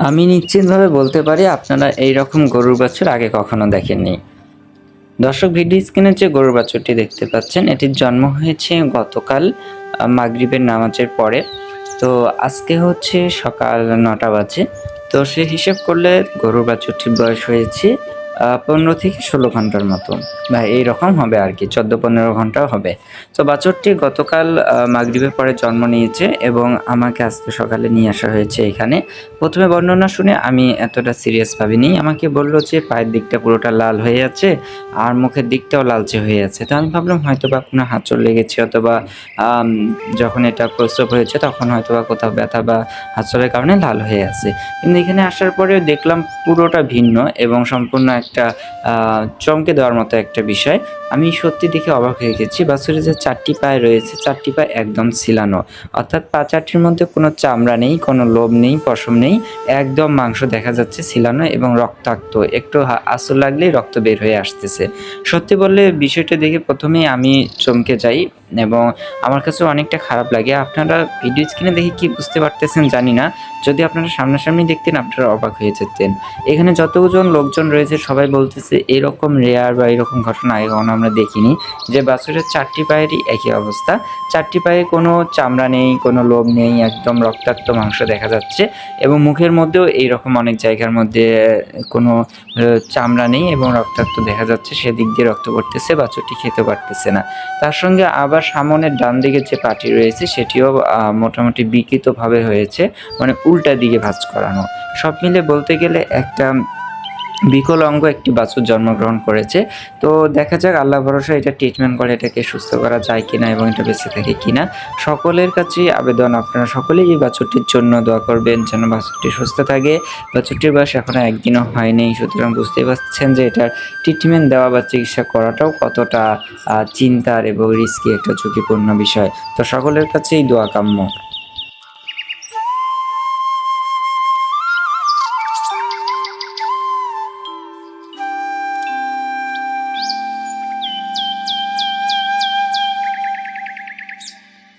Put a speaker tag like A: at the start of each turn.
A: আমি নিশ্চিতভাবে বলতে পারি আপনারা এই রকম গরুর বাছুর আগে কখনো দেখেননি। দর্শক, ভিডিও স্ক্রিনে যে গরুর বাছুরটি দেখতে পাচ্ছেন, এটির জন্ম হয়েছে গতকাল মাগরীবের নামাজের পরে। তো আজকে হচ্ছে সকাল নটা বাজে। তো সে হিসেব করলে গরুর বাছুরটির বয়স হয়েছে পনেরো থেকে ষোলো ঘণ্টার মতো। বা এইরকম হবে আর কি, চোদ্দ পনেরো ঘন্টাও হবে। তো বাছুরটি গতকাল মাগরিবের পরে জন্ম নিয়েছে এবং আমাকে আজকে সকালে নিয়ে আসা হয়েছে এখানে। প্রথমে বর্ণনা শুনে আমি এতটা সিরিয়াস ভাবিনি। আমাকে বলল যে পায়ের দিকটা পুরোটা লাল হয়ে আছে আর মুখের দিকটাও লালচে হয়ে আছে। তো আমি ভাবলাম হয়তো বা কোনো হাঁচড় লেগেছে অথবা যখন এটা প্রস্রাব হয়েছে তখন হয়তো বা কোথাও ব্যথা বা হাঁচড়ের কারণে লাল হয়ে আছে। কিন্তু এখানে আসার পরে দেখলাম পুরোটা ভিন্ন এবং সম্পূর্ণ একটা চমকে দেওয়ার মতো একটা বিষয়। আমি সত্যি দেখে অবাক হয়ে গেছি। বাছুরের যে চারটি পায়ে রয়েছে, চারটি পায়ে একদম ছিলানো। অর্থাৎ পা চারটির মধ্যে কোনো চামড়া নেই, কোনো লোভ নেই, পশম নেই, একদম মাংস দেখা যাচ্ছে ছিলানো এবং রক্তাক্ত। একটু আঁচড় লাগলেই রক্ত বের হয়ে আসতেছে। সত্যি বললে বিষয়টা দেখে প্রথমেই আমি চমকে যাই এবং আমার কাছে অনেকটা খারাপ লাগে। আপনারা ভিডিও স্ক্রিনে দেখে কি বুঝতে পারতেছেন জানি না। যদি আপনারা সামনাসামনি দেখতেন আপনারা অবাক হয়ে যেতেন। এখানে যতজন লোকজন রয়েছে, সবাই বলতেছে এরকম রেয়ার বা এরকম ঘটনা কখনো আমরা দেখিনি, যে বাছুরের চারটি পায়েরই একই অবস্থা। চারটি পায়ে কোনো চামড়া নেই, কোনো লোম নেই, একদম রক্তাক্ত মাংস দেখা যাচ্ছে এবং মুখের মধ্যেও এইরকম অনেক জায়গার মধ্যে, কোনো চামড়া নেই এবং রক্তাক্ত দেখা যাচ্ছে। সেদিক দিয়ে রক্ত পড়তেছে, বাছুরটি খেতে পারতেছে না। তার সঙ্গে আবার সামনের ডান দিকে যে পাটি রয়েছে, সেটিও মোটামুটি বিকৃতভাবে হয়েছে। মানে উল্টা দিকে ভাঁজ করানো। সব মিলে বলতে গেলে একটা বিকলাঙ্গ একটি বাছুর জন্মগ্রহণ করেছে। তো দেখা যাক আল্লাহ ভরসা এটা ট্রিটমেন্ট করে, এটাকে সুস্থ করা যায় কিনা এবং এটা বেঁচে থাকে কিনা। সকলের কাছেই আবেদন, আপনারা সকলেই এই বাছুরটির জন্য দোয়া করবেন যেন বাছুরটি সুস্থ থাকে। বাছুরটির বয়স এখনও একদিনও হয়নি, সুতরাং বুঝতেই পারছেন যে এটার ট্রিটমেন্ট দেওয়া বা চিকিৎসা করাটাও কতটা চিন্তার এবং রিস্কি একটা ঝুঁকিপূর্ণ বিষয়। তো সকলের কাছেই দোয়া কাম্য।